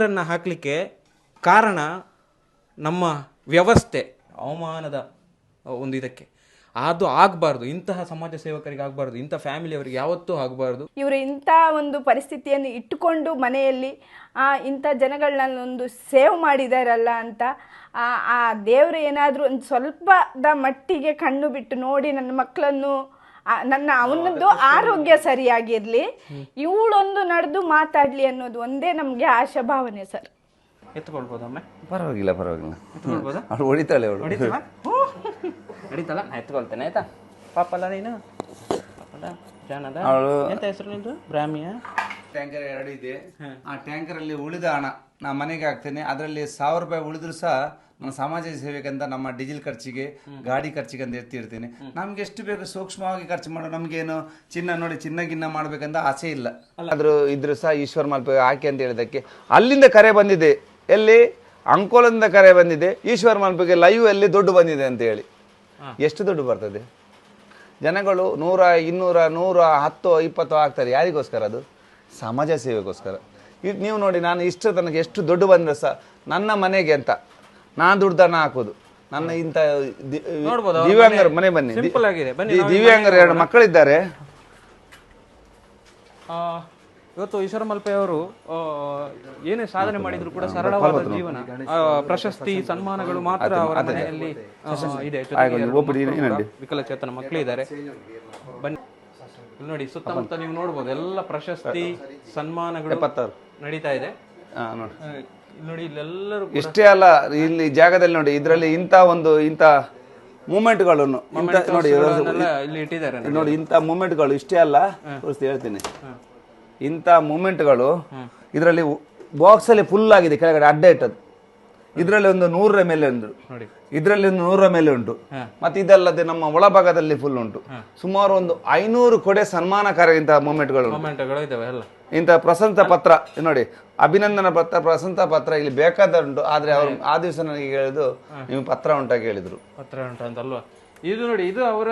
ಕಣ್ಣೀರನ್ನು ಹಾಕಲಿಕ್ಕೆ ಕಾರಣ ನಮ್ಮ ವ್ಯವಸ್ಥೆ ಅವಮಾನದ ಒಂದು ಇದಕ್ಕೆ. ಅದು ಆಗಬಾರ್ದು. ಇಂತಹ ಸಮಾಜ ಸೇವಕರಿಗೆ ಆಗಬಾರ್ದು. ಇಂಥ ಫ್ಯಾಮಿಲಿಯವರಿಗೆ ಯಾವತ್ತೂ ಆಗಬಾರ್ದು. ಇವರು ಇಂಥ ಒಂದು ಪರಿಸ್ಥಿತಿಯನ್ನು ಇಟ್ಟುಕೊಂಡು ಮನೆಯಲ್ಲಿ ಇಂಥ ಜನಗಳನ್ನೊಂದು ಸೇವ್ ಮಾಡಿದಾರಲ್ಲ ಅಂತ ಆ, ದೇವರು ಏನಾದರೂ ಒಂದು ಸ್ವಲ್ಪದ ಮಟ್ಟಿಗೆ ಕಣ್ಣು ಬಿಟ್ಟು ನೋಡಿ ನನ್ನ ಮಕ್ಕಳನ್ನು ನನ್ನ ಅವನದ್ದು ಆರೋಗ್ಯ ಸರಿಯಾಗಿರಲಿ. ಇವಳೊಂದು ನಡೆದು ಮಾತಾಡಲಿ ಅನ್ನೋದು ಒಂದೇ ನಮಗೆ ಆಶಾಭಾವನೆ ಸರ್. ಎತ್ಕೊಳ್ಬೋದಮ್ಮ ಪರವಾಗಿಲ್ಲ ಪರವಾಗಿಲ್ಲ. ಎತ್ಕೊಳ್ಬೋದಾ? ಅವಳು ಹೊಡಿತಾಳೆ ಅವಳು. ಹೊಡಿತಾಳ ನಡೀತಲ್ಲ ನಾ ಎತ್ಕೊಳ್ತೇನೆ ಆಯ್ತಾ? ಪಾಪಲ್ಲ ನೀನು? ಪಾಪಲ್ಲ? ಎಂತ ಹೆಸರು ನಿಂದು? ಬ್ರಾಹ್ಮಿಯ ಟ್ಯಾಂಕರ್ ಎರಡು ಇದೆ. ಆ ಟ್ಯಾಂಕರಲ್ಲಿ ಉಳಿದ ಹಣ ನಾ ಮನೆಗೆ ಹಾಕ್ತೇನೆ. ಅದರಲ್ಲಿ ಸಾವಿರ ರೂಪಾಯಿ ಉಳಿದ್ರು ಸಹ ನಾನು ಸಮಾಜ ಸೇವೆಗಂತ ನಮ್ಮ ಡೀಸೆಲ್ ಖರ್ಚಿಗೆ ಗಾಡಿ ಖರ್ಚಿಗೆ ಅಂತ ಹೇಳ್ತಿರ್ತೀನಿ ನಮ್ಗೆ ಎಷ್ಟು ಬೇಕು ಸೂಕ್ಷ್ಮವಾಗಿ ಖರ್ಚು ಮಾಡೋ ನಮ್ಗೇನು ಚಿನ್ನ ನೋಡಿ ಚಿನ್ನ ಗಿನ್ನ ಮಾಡ್ಬೇಕಂತ ಆಸೆ ಇಲ್ಲ. ಆದ್ರೂ ಇದ್ರು ಸಹ ಈಶ್ವರ್ ಮಲ್ಪೆ ಆಕೆ ಅಂತ ಹೇಳಿದಕ್ಕೆ ಅಲ್ಲಿಂದ ಕರೆ ಬಂದಿದೆ. ಎಲ್ಲಿ? ಅಂಕೋಲದಿಂದ ಕರೆ ಬಂದಿದೆ. ಈಶ್ವರ್ ಮಲ್ಪೆಗೆ ಲೈವ್ ಅಲ್ಲಿ ದುಡ್ಡು ಬಂದಿದೆ ಅಂತ ಹೇಳಿ. ಎಷ್ಟು ದುಡ್ಡು ಬರ್ತದೆ? ಜನಗಳು ನೂರ ಇನ್ನೂರ ನೂರ ಹತ್ತು ಇಪ್ಪತ್ತು ಆಗ್ತಾರೆ. ಯಾರಿಗೋಸ್ಕರ ಅದು? ಸಮಾಜ ಸೇವೆಗೋಸ್ಕರ. ಇದು ನೀವು ನೋಡಿ ನಾನು ಇಷ್ಟು ತನಕ ಎಷ್ಟು ದುಡ್ಡು ಬಂದರೆ ಸಹ ನನ್ನ ಮನೆಗೆ ಅಂತ. ನಾನು ದುಡ್ಡನ್ನ ಹಾಕೋದು. ನನ್ನ ಇಂಥ ದಿ- ನೋಡ್ಬೋದು, ಅವ್ರ ದಿವ್ಯಾಂಗರ ಮನೆ ಬನ್ನಿ. ದಿ- ಆಗಿದೆ. ಬನ್ನಿ, ದಿ- ನಾವು ದಿವ್ಯಾಂಗರ ಎರಡು ಮಕ್ಕಳಿದ್ದಾರೆ. ಆ, ಇವತ್ತು ಈಶ್ವರ ಮಲ್ಪೆ ಅವರು ಆ, ಏನೇ ಸಾಧನೆ ಮಾಡಿದ್ರು ಕೂಡ ಸರಳವಾದ ಜೀವನ. ಆ, ಪ್ರಶಸ್ತಿ ಸನ್ಮಾನಗಳು ಮಾತ್ರ ಅವರ ಮನೆಯಲ್ಲಿ ಆ, ಇದೆ. ಜೊತೆಗೆ ಎರಡು ಮಕ್ಕಳು ಕೂಡ ವಿಕಲಚೇತನ ಮಕ್ಕಳಿದ್ದಾರೆ. ಬನ್ನಿ. ಇಲ್ಲಿ ನೋಡಿ ಸುತ್ತಮುತ್ತ ನೀವು ನೋಡ್ಬೋದು ಎಲ್ಲ ಪ್ರಶಸ್ತಿ ಸನ್ಮಾನಗಳು ಎಪ್ಪತ್ತಾರು. ನಡೀತಾ ಇದೆ. ನೋಡಿ. ಆ, ನೋಡಿ ಇಲ್ಲೆಲ್ಲರೂ ಇಷ್ಟೇ ಅಲ್ಲ ಇಲ್ಲಿ ಜಾಗದಲ್ಲಿ ನೋಡಿ ಇದರಲ್ಲಿ ಇಂಥ ಒಂದು ಇಂಥ ಮೂಮೆಂಟ್ಗಳನ್ನು ನೋಡಿ ಇಲ್ಲಿ ಇಟ್ಟಿದ್ದಾರೆ ನೋಡಿ. ಇಂಥ ಮೂಮೆಂಟ್ಗಳು ಇಷ್ಟೇ ಅಲ್ಲ ತೋರಿಸ್ತೀನಿ ಹೇಳ್ತೀನಿ. ಇಂಥ ಮೂಮೆಂಟ್ಗಳು ಇದರಲ್ಲಿ ಬಾಕ್ಸ್ ಅಲ್ಲಿ ಫುಲ್ ಆಗಿದೆ ಕೆಳಗಡೆ ಅಡ್ಡ ಇಟ್ಟದ್ದು. ಇದರಲ್ಲಿ ಒಂದು ನೂರರ ಮೇಲೆ ಉಂಟು ಇದರಲ್ಲಿ ಒಂದು ನೂರರ ಮೇಲೆ ಉಂಟು. ಮತ್ತೆ ಇದಲ್ಲದೆ ನಮ್ಮ ಒಳಭಾಗದಲ್ಲಿ ಫುಲ್ ಉಂಟು. ಸುಮಾರು ಒಂದು ಐನೂರು ಕೊಡೆ ಸನ್ಮಾನಕಾರ ಇಂತಹ ಮೂಮೆಂಟ್ಗಳು ಇಂತಹ ಪ್ರಸಂತ ಪತ್ರ ನೋಡಿ ಅಭಿನಂದನ ಪತ್ರ ಪ್ರಸಂತ ಪತ್ರ ಇಲ್ಲಿ ಬೇಕಾದ ಉಂಟು. ಆದ್ರೆ ಅವರು ಆ ದಿವಸ ನನಗೆ ಹೇಳಿದ್ರು ನೀವು ಪತ್ರ ಉಂಟಾಗಿ ಹೇಳಿದ್ರು. ಪತ್ರ ಉಂಟಂತಲ್ವಾ ಇದು ನೋಡಿ ಇದು ಅವರ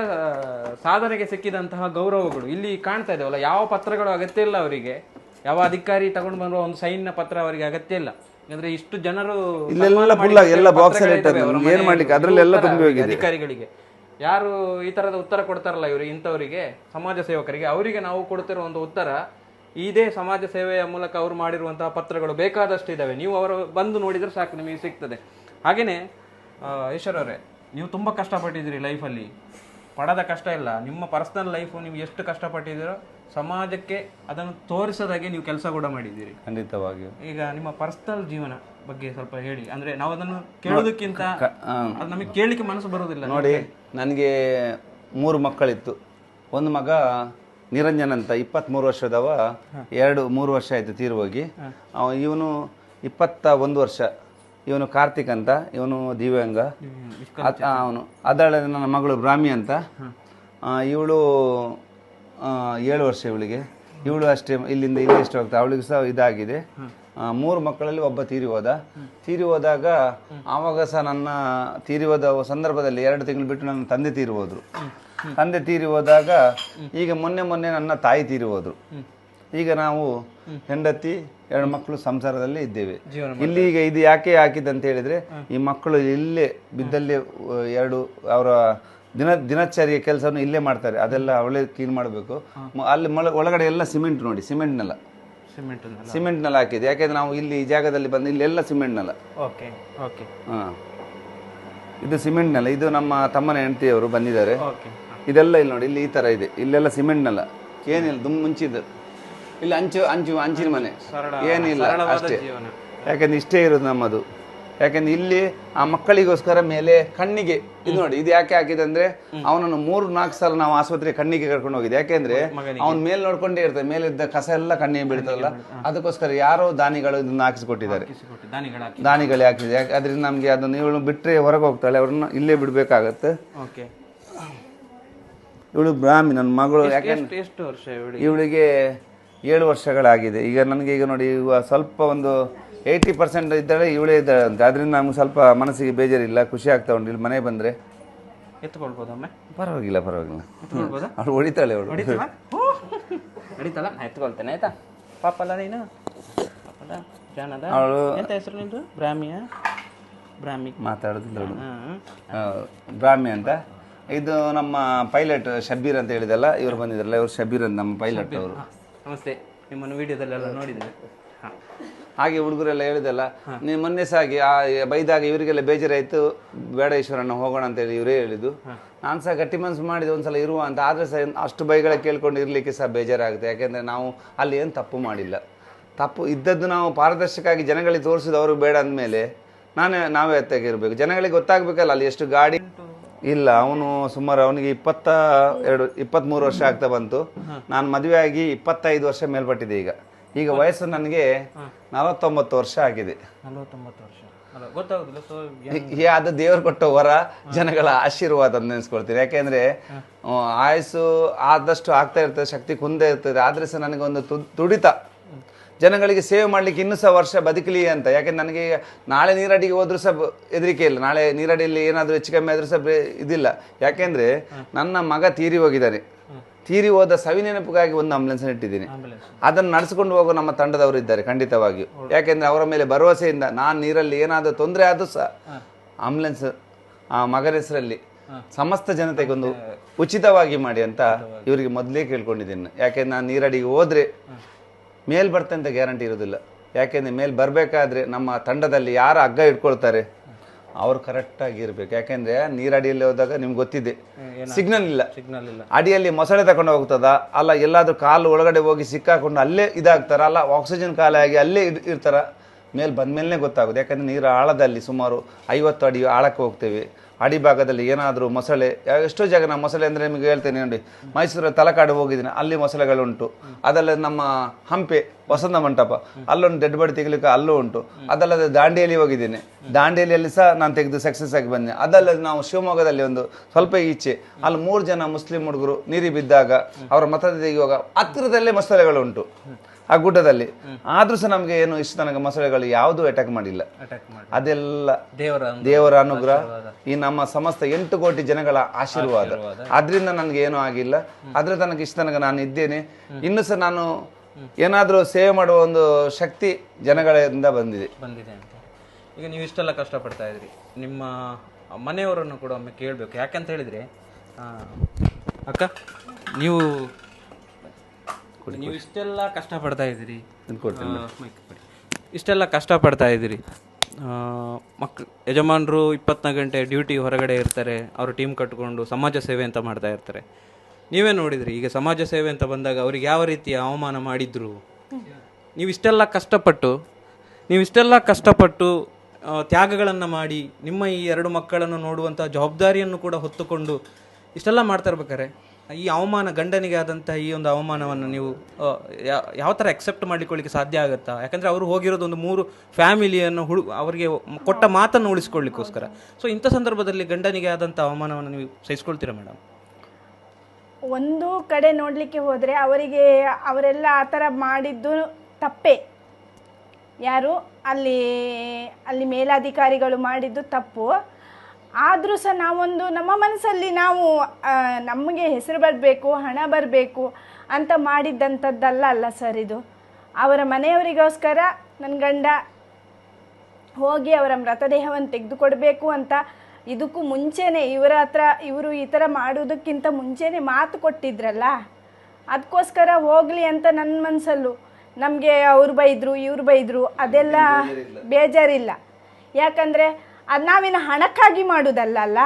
ಸಾಧನೆಗೆ ಸಿಕ್ಕಿದಂತಹ ಗೌರವಗಳು. ಇಲ್ಲಿ ಕಾಣ್ತಾ ಇದಾವಲ್ಲ ಯಾವ ಪತ್ರಗಳು ಅಗತ್ಯ ಇಲ್ಲ ಅವರಿಗೆ. ಯಾವ ಅಧಿಕಾರಿ ತಗೊಂಡು ಬರುವ ಒಂದು ಸೈನ್ ಪತ್ರ ಅವರಿಗೆ ಅಗತ್ಯ ಇಲ್ಲ. ಯಾಕಂದ್ರೆ ಇಷ್ಟು ಜನರು ಇಲ್ಲೆಲ್ಲ ಆಗಿ ಎಲ್ಲ ಬಾಕ್ಸ್ ಅಲ್ಲಿ ಪತ್ರಗಳಿದ್ದಾವೆ ಇಟ್ಟದ್ದು. ನಮ್ಗೆ ಏನ್ ಮಾಡ್ಲಿಕ್ಕೆ? ಅದ್ರಲ್ಲೆಲ್ಲ ತುಂಬಿ ಹೋಗಿದೆ. ಅಧಿಕಾರಿಗಳಿಗೆ. ಯಾರು ಈ ತರದ ಉತ್ತರ ಕೊಡ್ತಾರಲ್ಲ ಇವರು ಇಂಥವರಿಗೆ ಸಮಾಜ ಸೇವಕರಿಗೆ ಅವರಿಗೆ ನಾವು ಕೊಡ್ತಿರೋ ಒಂದು ಉತ್ತರ ಇದೇ ಸಮಾಜ ಸೇವೆಯ ಮೂಲಕ ಅವರು ಮಾಡಿರುವಂತಹ ಪತ್ರಗಳು ಬೇಕಾದಷ್ಟು ಇದಾವೆ ನೀವು ಅವರು ಬಂದು ನೋಡಿದ್ರೆ ಸಾಕು ನಿಮಗೆ ಸಿಗ್ತದೆ. ಹಾಗೇನೆ ಈಶ್ವರ್ ಅವರೇ ನೀವು ತುಂಬಾ ಕಷ್ಟಪಟ್ಟಿದ್ದೀರಿ ಲೈಫಲ್ಲಿ ಪಡದ ಕಷ್ಟ ಇಲ್ಲ. ನಿಮ್ಮ ಪರ್ಸನಲ್ ಲೈಫು ನೀವು ಎಷ್ಟು ಕಷ್ಟಪಟ್ಟಿದ್ದೀರೋ ಸಮಾಜಕ್ಕೆ ಅದನ್ನು ತೋರಿಸೋದಾಗೆ ನೀವು ಕೆಲಸ ಕೂಡ ಮಾಡಿದ್ದೀರಿ. ಖಂಡಿತವಾಗಿಯೂ. ಈಗ ನಿಮ್ಮ ಪರ್ಸನಲ್ ಜೀವನ ಬಗ್ಗೆ ಸ್ವಲ್ಪ ಹೇಳಿ. ಅಂದ್ರೆ ನಾವು ಅದನ್ನು ಕೇಳೋದಕ್ಕಿಂತ ಅದು ನಮಗೆ ಕೇಳಲಿಕ್ಕೆ ಮನಸ್ಸು ಬರೋದಿಲ್ಲ ನೋಡಿ ನನಗೆ ಮೂರು ಮಕ್ಕಳಿತ್ತು. ಒಂದು ಮಗ ನಿರಂಜನ್ ಅಂತ ಇಪ್ಪತ್ತ್ಮೂರು ವರ್ಷದವ ಎರಡು ಮೂರು ವರ್ಷ ಆಯಿತು ತೀರು ಹೋಗಿ ಅವ ಇವನು ಇಪ್ಪತ್ತ ಒಂದು ವರ್ಷ. ಇವನು ಕಾರ್ತಿಕ್ ಅಂತ ಇವನು ದಿವ್ಯಾಂಗ. ಅವನು. ಅದರಲ್ಲಿ ನನ್ನ ಮಗಳು ಬ್ರಾಹ್ಮಿ ಅಂತ. ಇವಳು ಏಳು ವರ್ಷ ಇವಳಿಗೆ. ಇವಳು ಅಷ್ಟೇ ಇಲ್ಲಿಂದ ಇಲ್ಲಿ ಎಷ್ಟು ಹೋಗ್ತಾ ಅವಳಿಗೆ ಸಹ ಇದಾಗಿದೆ. ಮೂರು ಮಕ್ಕಳಲ್ಲಿ ಒಬ್ಬ ತೀರಿ ಹೋದ ತೀರಿ ಹೋದಾಗ ಆವಾಗ ಸಹ ನನ್ನ ತೀರಿ ಹೋದ ಸಂದರ್ಭದಲ್ಲಿ ಎರಡು ತಿಂಗಳು ಬಿಟ್ಟು ನನ್ನ ತಂದೆ ತೀರಿ ಹೋದ್ರು ತಂದೆ ತೀರಿ ಹೋದಾಗ ಈಗ ಮೊನ್ನೆ ಮೊನ್ನೆ ನನ್ನ ತಾಯಿ ತೀರಿ ಹೋದ್ರು ಈಗ ನಾವು ಹೆಂಡತಿ ಎರಡು ಮಕ್ಕಳು ಸಂಸಾರದಲ್ಲಿ ಇದ್ದೇವೆ. ಇಲ್ಲಿ ಈಗ ಇದು ಯಾಕೆ ಹಾಕಿದಂತ ಹೇಳಿದ್ರೆ ಈ ಮಕ್ಕಳು ಇಲ್ಲೇ ಬಿದ್ದಲ್ಲಿ ಎರಡು ಅವರ ದಿನ ದಿನಚರಿಯ ಕೆಲಸವನ್ನು ಇಲ್ಲೇ ಮಾಡ್ತಾರೆ. ಅದೆಲ್ಲ ಅವಳೇ ಕ್ಲೀನ್ ಮಾಡಬೇಕು. ಅಲ್ಲಿ ಮೊಳ- ಒಳಗಡೆ ಎಲ್ಲ ಸಿಮೆಂಟ್ ನೋಡಿ ಸಿಮೆಂಟ್ ನೆಲ. ಸಿಮೆಂಟ್ ಸಿಮೆಂಟ್ ನೆಲ ಹಾಕಿದೆ ಯಾಕೆಂದ್ರೆ ನಾವು ಇಲ್ಲಿ ಈ ಜಾಗದಲ್ಲಿ ಬಂದು ಇಲ್ಲೆಲ್ಲ ಸಿಮೆಂಟ್ ನೆಲ. ಓಕೆ ಓಕೆ ಹಾಂ. ಇದು ಸಿಮೆಂಟ್ ನೆಲ. ಇದು ನಮ್ಮ ತಮ್ಮನ ಹೆಂಡತಿಯವರು ಬಂದಿದ್ದಾರೆ. ಓಕೆ ಇದೆಲ್ಲ ಇಲ್ಲಿ ನೋಡಿ ಇಲ್ಲಿ ಈ ಥರ ಇದೆ. ಇಲ್ಲೆಲ್ಲ ಸಿಮೆಂಟ್ ನೆಲ. ಏನಿಲ್ಲ ದುಮ್ ಮುಂಚಿದ್ದು. ಇಲ್ಲಿ ಅಂಚು ಅಂಚು ಅಂಚಿನ ಮನೆ. ಏನಿಲ್ಲ ಅಷ್ಟೇ. ಯಾಕಂದ್ರೆ ಇಷ್ಟೇ ಇರೋದು ನಮ್ಮದು. ಯಾಕಂದ್ರೆ ಇಲ್ಲಿ ಆ ಮಕ್ಕಳಿಗೋಸ್ಕರ ಮೇಲೆ ಕಣ್ಣಿಗೆ ಇದು ನೋಡಿ ಇದು ಯಾಕೆ ಹಾಕಿದೆ ಅಂದ್ರೆ ಅವನನ್ನು ಮೂರು ನಾಲ್ಕು ಸಲ ನಾವು ಆಸ್ಪತ್ರೆ ಕಣ್ಣಿಗೆ ಕರ್ಕೊಂಡು ಹೋಗಿದ್ದೆ. ಯಾಕೆಂದ್ರೆ ಅವ್ನ ಮೇಲೆ ನೋಡ್ಕೊಂಡೇ ಇರ್ತದೆ ಮೇಲಿದ್ದ ಕಸ ಎಲ್ಲ ಕಣ್ಣಿಗೆ ಬೀಳ್ತದಲ್ಲ? ಅದಕ್ಕೋಸ್ಕರ ಯಾರೋ ದಾನಿಗಳು ಇದನ್ನ ಹಾಕಿಸಿಕೊಟ್ಟಿದ್ದಾರೆ. ಕೊಟ್ಟು ದಾನಿಗಳು ಹಾಕಿ. ದಾನಿಗಳೇ ಹಾಕಿದೆ ಯಾಕೆ ಅದರಿಂದ ನಮ್ಗೆ ಅದನ್ನು ಇವಳು ಬಿಟ್ಟರೆ ಹೊರಗೆ ಹೋಗ್ತಾಳೆ ಅವ್ರನ್ನ ಇಲ್ಲೇ ಬಿಡ್ಬೇಕಾಗತ್ತೆ. ಇವಳು ಬ್ರಾಹ್ಮಿ ನನ್ನ ಮಗಳು. ಯಾಕೆ ಎಷ್ಟು ಎಷ್ಟು ವರ್ಷ ಇವಳಿಗೆ? ಇವಳಿಗೆ ಏಳು ವರ್ಷಗಳಾಗಿದೆ. ಈಗ ನನಗೆ ಈಗ ನೋಡಿ ಈಗ ಸ್ವಲ್ಪ ಒಂದು ಏಯ್ಟಿ ಪರ್ಸೆಂಟ್ ಇದ್ದಾಳೆ ಇವಳೇ ಇದ್ದಾಳೆ ಅಂತ. ಅದರಿಂದ ನಮ್ಗೆ ಸ್ವಲ್ಪ ಮನಸ್ಸಿಗೆ ಬೇಜಾರಿಲ್ಲ ಖುಷಿ ಆಗ್ತಾ ಉಂಟು. ಇಲ್ಲಿ ಮನೆ ಬಂದರೆ ಎತ್ಕೊಳ್ಬೋದಮ್ಮ ಪರವಾಗಿಲ್ಲ ಪರವಾಗಿಲ್ಲ. ಎತ್ಕೊಳ್ಬೋದಾ? ಅವಳು ಹೊಡಿತಾಳೆ ಅವಳು. ಹೊಡಿತಾಳ? ನಡೀತಲ್ಲ ನಾ ಎತ್ಕೊಳ್ತೇನೆ ಆಯ್ತಾ? ನೀನು? ಪಾಪಲ್ಲ? ಅದ ಜಾನದ ಅವಳು ಎಂತ ಹೆಸರು ನಿಂದು? ಬ್ರಾಹ್ಮಿಯ? ಬ್ರಾಹ್ಮಿ. ಮಾತಾಡೋದಿಲ್ಲ ಅವಳು. ಬ್ರಾಹ್ಮಿ ಅಂತ. ಇದು ನಮ್ಮ ಪೈಲಟ್ ಶಬೀರ್ ಅಂತ ಹೇಳಿದಲ್ಲ ಇವರು ಬಂದಿದ್ರಲ್ಲ ಇವರು ಶಬೀರ್ ಅಂತ ನಮ್ಮ ಪೈಲಟ್ ಅವರು. ನಮಸ್ತೆ. ನಿಮ್ಮನ್ನು ವಿಡಿಯೋದಲ್ಲೆಲ್ಲ ನೋಡಿದ್ದೇನೆ. ಹಾಂ ಹಾಗೆ ಹುಡುಗರೆಲ್ಲ ಹೇಳಿದಲ್ಲ ನೀವು ಮೊನ್ನೆ ಸಹ ಹಾಗೆ ಆ ಬೈದಾಗ ಇವರಿಗೆಲ್ಲ ಬೇಜಾರಾಯಿತು ಬೇಡ ಈಶ್ವರಣ್ಣ ಹೋಗೋಣ ಅಂತೇಳಿ ಇವರೇ ಹೇಳಿದ್ದು. ನಾನು ಸಹ ಗಟ್ಟಿ ಮನಸ್ಸು ಮಾಡಿದೆ ಒಂದ್ಸಲ ಇರುವ ಅಂತ. ಆದರೆ ಸಹ ಅಷ್ಟು ಬೈಗಳ ಕೇಳ್ಕೊಂಡು ಇರಲಿಕ್ಕೆ ಸಹ ಬೇಜಾರಾಗುತ್ತೆ. ಯಾಕೆಂದರೆ ನಾವು ಅಲ್ಲಿ ಏನು ತಪ್ಪು ಮಾಡಿಲ್ಲ. ತಪ್ಪು ಇದ್ದದ್ದು ನಾವು ಪಾರದರ್ಶಕವಾಗಿ ಜನಗಳಿಗೆ ತೋರಿಸಿದ್ದು ಅವರು ಬೇಡ ಅಂದಮೇಲೆ ನಾನೇ ನಾವೇ ಎತ್ತಾಗಿರ್ಬೇಕು ಜನಗಳಿಗೆ ಗೊತ್ತಾಗಬೇಕಲ್ಲ ಅಲ್ಲಿ ಎಷ್ಟು ಗಾಡಿ. ಇಲ್ಲ ಅವನು ಸುಮಾರು ಅವನಿಗೆ ಇಪ್ಪತ್ತ ಎರಡು ಇಪ್ಪತ್ತ್ಮೂರು ವರ್ಷ ಆಗ್ತಾ ಬಂತು. ನಾನು ಮದುವೆ ಆಗಿ ಇಪ್ಪತ್ತೈದು ವರ್ಷ ಮೇಲ್ಪಟ್ಟಿದೆ ಈಗ. ಈಗ ವಯಸ್ಸು ನನಗೆ ನಲವತ್ತೊಂಬತ್ತು ವರ್ಷ ಆಗಿದೆ. ನಲವತ್ತೊಂಬತ್ತು ವರ್ಷ. ಅಲ್ಲ ಗೊತ್ತಾಗೋದಿಲ್ಲ ಸೊ ಈ ಅದು ದೇವರು ಕೊಟ್ಟ ವರ ಜನಗಳ ಆಶೀರ್ವಾದ ಅಂತ ನೆನೆಸ್ಕೊಳ್ತೀನಿ. ಯಾಕೆಂದ್ರೆ ಆಯಸ್ಸು ಆದಷ್ಟು ಆಗ್ತಾ ಇರ್ತದೆ ಶಕ್ತಿ ಕುಂದೇ ಇರ್ತದೆ. ಆದ್ರೆ ಸಹ ನನಗೆ ಒಂದು ತುಡಿತ. ಜನಗಳಿಗೆ ಸೇವೆ ಮಾಡ್ಲಿಕ್ಕೆ ಇನ್ನೂ ಸಹ ವರ್ಷ ಬದುಕಲಿ ಅಂತ. ಯಾಕೆಂದ್ರೆ ನನಗೆ ಈಗ ನಾಳೆ ನೀರಡಿಗೆ ಹೋದ್ರೂ ಸಹ ಹೆದರಿಕೆ ಇಲ್ಲ. ನಾಳೆ ನೀರಡಿಯಲ್ಲಿ ಏನಾದರೂ ಹೆಚ್ಚು ಕಮ್ಮಿ ಆದರೂ ಸಹ ಇದಿಲ್ಲ. ಯಾಕೆಂದ್ರೆ ನನ್ನ ಮಗ ತೀರಿ ಹೋಗಿದ್ದಾನೆ ತೀರಿ ಹೋದ ಸವಿನೆನಪಿಗಾಗಿ ಒಂದು ಆಂಬುಲೆನ್ಸ್ ಇಟ್ಟಿದ್ದೀನಿ. ಅದನ್ನು ನಡೆಸಿಕೊಂಡು ಹೋಗೋ ನಮ್ಮ ತಂಡದವರು ಇದ್ದಾರೆ ಖಂಡಿತವಾಗಿಯೂ. ಯಾಕೆಂದ್ರೆ ಅವರ ಮೇಲೆ ಭರವಸೆಯಿಂದ ನಾನು ನೀರಲ್ಲಿ ಏನಾದರೂ ತೊಂದರೆ ಆದರೂ ಸಹ ಆಂಬುಲೆನ್ಸ್ ಆ ಮಗನ ಹೆಸರಲ್ಲಿ ಸಮಸ್ತ ಜನತೆಗೊಂದು ಉಚಿತವಾಗಿ ಮಾಡಿ ಅಂತ ಇವರಿಗೆ ಮೊದಲೇ ಕೇಳ್ಕೊಂಡಿದ್ದೀನಿ. ಯಾಕೆಂದ್ರೆ ನಾನು ನೀರಡಿಗೆ ಹೋದ್ರೆ ಮೇಲ್ ಬರ್ತಂತ ಅಂತ ಗ್ಯಾರಂಟಿ ಇರೋದಿಲ್ಲ. ಯಾಕೆಂದ್ರೆ ಮೇಲ್ ಬರಬೇಕಾದ್ರೆ ನಮ್ಮ ತಂಡದಲ್ಲಿ ಯಾರು ಹಗ್ಗ ಇಟ್ಕೊಳ್ತಾರೆ ಅವ್ರು ಕರೆಕ್ಟಾಗಿ ಇರಬೇಕು. ಯಾಕೆಂದ್ರೆ ನೀರಡಿಯಲ್ಲಿ ಹೋದಾಗ ನಿಮ್ಗೆ ಗೊತ್ತಿದೆ. ಸಿಗ್ನಲ್ ಇಲ್ಲ. ಸಿಗ್ನಲ್ ಇಲ್ಲ. ಅಡಿಯಲ್ಲಿ ಮೊಸಳೆ ತಗೊಂಡು ಹೋಗ್ತದ ಅಲ್ಲ ಎಲ್ಲಾದ್ರೂ ಕಾಲು ಒಳಗಡೆ ಹೋಗಿ ಸಿಕ್ಕಾಕೊಂಡು ಅಲ್ಲೇ ಇದಾಗ್ತಾರ ಅಲ್ಲ ಆಕ್ಸಿಜನ್ ಖಾಲಿ ಆಗಿ ಅಲ್ಲೇ ಇರ್ತಾರ ಮೇಲೆ ಬಂದ್ಮೇಲೆ ಗೊತ್ತಾಗುತ್ತೆ ಯಾಕಂದ್ರೆ ನೀರು ಆಳದಲ್ಲಿ ಸುಮಾರು ಐವತ್ತು ಅಡಿ ಆಳಕ್ಕೆ ಹೋಗ್ತೇವೆ. ಅಡಿ ಭಾಗದಲ್ಲಿ ಏನಾದರೂ ಮೊಸಳೆ ಎಷ್ಟೋ ಜಾಗ ನಾನು ಮೊಸಳೆ ಅಂದರೆ ನಿಮಗೆ ಹೇಳ್ತೇನೆ, ನೋಡಿ, ಮೈಸೂರು ತಲಕಾಡು ಹೋಗಿದ್ದೀನಿ, ಅಲ್ಲಿ ಮೊಸಳೆಗಳುಂಟು. ಅದಲ್ಲದೆ ನಮ್ಮ ಹಂಪೆ, ವಸಂತ ಮಂಟಪ, ಅಲ್ಲೊಂದು ಡೆಡ್ ಬಾಡಿ ತೆಗಿಲಿಕ್ಕೆ ಅಲ್ಲೂ ಉಂಟು. ಅದಲ್ಲದೆ ದಾಂಡೇಲಿ ಹೋಗಿದ್ದೀನಿ. ದಾಂಡೇಲಿಯಲ್ಲಿ ಸಹ ನಾನು ತೆಗೆದು ಸಕ್ಸಸ್ ಆಗಿ ಬಂದೆ. ಅದಲ್ಲದೆ ನಾವು ಶಿವಮೊಗ್ಗದಲ್ಲಿ ಒಂದು ಸ್ವಲ್ಪ ಈಚೆ, ಅಲ್ಲಿ ಮೂರು ಜನ ಮುಸ್ಲಿಂ ಹುಡುಗರು, ನೀರಿ ಬಿದ್ದಾಗ, ಅವರ ಮತ ತೆಗೆಯುವಾಗ ಹತ್ತಿರದಲ್ಲೇ ಮೊಸಳೆಗಳು ಉಂಟು ಆ ಗುಡ್ಡದಲ್ಲಿ. ಆದ್ರೂ ಸಹ ನಮಗೆ ಏನು ಇಷ್ಟು ತನಕ ಮೊಸಳೆಗಳು ಯಾವುದೂ ಅಟ್ಯಾಕ್ ಮಾಡಿಲ್ಲ. ಅದೆಲ್ಲ ದೇವರ ದೇವರ ಅನುಗ್ರಹ ಈ ನಮ್ಮ ಸಮಸ್ತ ಎಂಟು ಕೋಟಿ ಜನಗಳ ಆಶೀರ್ವಾದ. ಅದರಿಂದ ನನಗೆ ಏನೂ ಆಗಿಲ್ಲ. ಅದ್ರ ತನಕ ಇಷ್ಟು ತನಕ ನಾನು ಇದ್ದೇನೆ. ಇನ್ನು ಸಹ ನಾನು ಏನಾದರೂ ಸೇವೆ ಮಾಡುವ ಒಂದು ಶಕ್ತಿ ಜನಗಳಿಂದ ಬಂದಿದೆ. ಬಂದಿದೆ ಅಂತ. ಈಗ ನೀವು ಇಷ್ಟೆಲ್ಲ ಕಷ್ಟಪಡ್ತಾ ಇದ್ರಿ. ನಿಮ್ಮ ಮನೆಯವರನ್ನು ಕೂಡ ಒಮ್ಮೆ ಕೇಳಬೇಕು. ಯಾಕಂತ ಹೇಳಿದ್ರೆ ಅಕ್ಕ ನೀವು ನೀವು ಇಷ್ಟೆಲ್ಲ ಕಷ್ಟಪಡ್ತಾ ಇದ್ದೀರಿ. ಇಷ್ಟೆಲ್ಲ ಕಷ್ಟಪಡ್ತಾ ಇದ್ದೀರಿ. ಮಕ್ಳು ಯಜಮಾನರು ಇಪ್ಪತ್ನಾಲ್ಕು ಗಂಟೆ ಡ್ಯೂಟಿ ಹೊರಗಡೆ ಇರ್ತಾರೆ ಅವರು ಟೀಮ್ ಕಟ್ಕೊಂಡು ಸಮಾಜ ಸೇವೆ ಅಂತ ಮಾಡ್ತಾ ಇರ್ತಾರೆ. ನೀವೇ ನೋಡಿದ್ರಿ ಈಗ ಸಮಾಜ ಸೇವೆ ಅಂತ ಬಂದಾಗ ಅವ್ರಿಗೆ ಯಾವ ರೀತಿಯ ಅವಮಾನ ಮಾಡಿದ್ರು? ನೀವು ಇಷ್ಟೆಲ್ಲ ಕಷ್ಟಪಟ್ಟು ನೀವು ಇಷ್ಟೆಲ್ಲ ಕಷ್ಟಪಟ್ಟು ತ್ಯಾಗಗಳನ್ನು ಮಾಡಿ ನಿಮ್ಮ ಈ ಎರಡು ಮಕ್ಕಳನ್ನು ನೋಡುವಂಥ ಜವಾಬ್ದಾರಿಯನ್ನು ಕೂಡ ಹೊತ್ತುಕೊಂಡು ಇಷ್ಟೆಲ್ಲ ಮಾಡ್ತಾ ಇರ್ಬೇಕಾರೆ ಈ ಅವಮಾನ ಗಂಡನಿಗೆ ಆದಂತಹ ಈ ಒಂದು ಅವಮಾನವನ್ನು ನೀವು ಯಾವ ಥರ ಅಕ್ಸೆಪ್ಟ್ ಮಾಡಿಕೊಳ್ಳಿಕ್ಕೆ ಸಾಧ್ಯ ಆಗುತ್ತಾ? ಯಾಕಂದರೆ ಅವರು ಹೋಗಿರೋದು ಒಂದು ಮೂರು ಫ್ಯಾಮಿಲಿಯನ್ನು ಹುಡು, ಅವರಿಗೆ ಕೊಟ್ಟ ಮಾತನ್ನು ಉಳಿಸ್ಕೊಳ್ಳಿಕ್ಕೋಸ್ಕರ. ಸೊ ಇಂಥ ಸಂದರ್ಭದಲ್ಲಿ ಗಂಡನಿಗೆ ಆದಂಥ ಅವಮಾನವನ್ನು ನೀವು ಸಹಿಸ್ಕೊಳ್ತೀರಾ ಮೇಡಮ್ ಒಂದು ಕಡೆ ನೋಡಲಿಕ್ಕೆ ಹೋದರೆ ಅವರಿಗೆ, ಅವರೆಲ್ಲ ಆ ಥರ ಮಾಡಿದ್ದು ತಪ್ಪೇ. ಯಾರು? ಅಲ್ಲಿ ಅಲ್ಲಿ ಮೇಲಾಧಿಕಾರಿಗಳು ಮಾಡಿದ್ದು ತಪ್ಪು. ಆದರೂ ಸಹ ನಾವೊಂದು ನಮ್ಮ ಮನಸ್ಸಲ್ಲಿ ನಾವು ನಮಗೆ ಹೆಸರು ಬರಬೇಕು ಹಣ ಬರಬೇಕು ಅಂತ ಮಾಡಿದ್ದಂಥದ್ದಲ್ಲ ಅಲ್ಲ ಸರ್ ಇದು. ಅವರ ಮನೆಯವರಿಗೋಸ್ಕರ ನನ್ನ ಗಂಡ ಹೋಗಿ ಅವರ ಮೃತದೇಹವನ್ನು ತೆಗೆದುಕೊಡಬೇಕು ಅಂತ ಇದಕ್ಕೂ ಮುಂಚೆನೆ ಇವರ ಹತ್ರ ಇವರು ಈ ಥರ ಮಾಡೋದಕ್ಕಿಂತ ಮುಂಚೆನೆ ಮಾತು ಕೊಟ್ಟಿದ್ರಲ್ಲ? ಅದಕ್ಕೋಸ್ಕರ ಹೋಗಲಿ ಅಂತ ನನ್ನ ಮನಸ್ಸಲ್ಲೂ. ನಮಗೆ ಅವ್ರು ಬೈದರು ಇವ್ರು ಬೈದರು ಅದೆಲ್ಲ ಬೇಜಾರಿಲ್ಲ. ಯಾಕಂದರೆ ಅದು ನಾವಿನ್ನು ಹಣಕ್ಕಾಗಿ ಮಾಡೋದಲ್ಲ ಅಲ್ಲ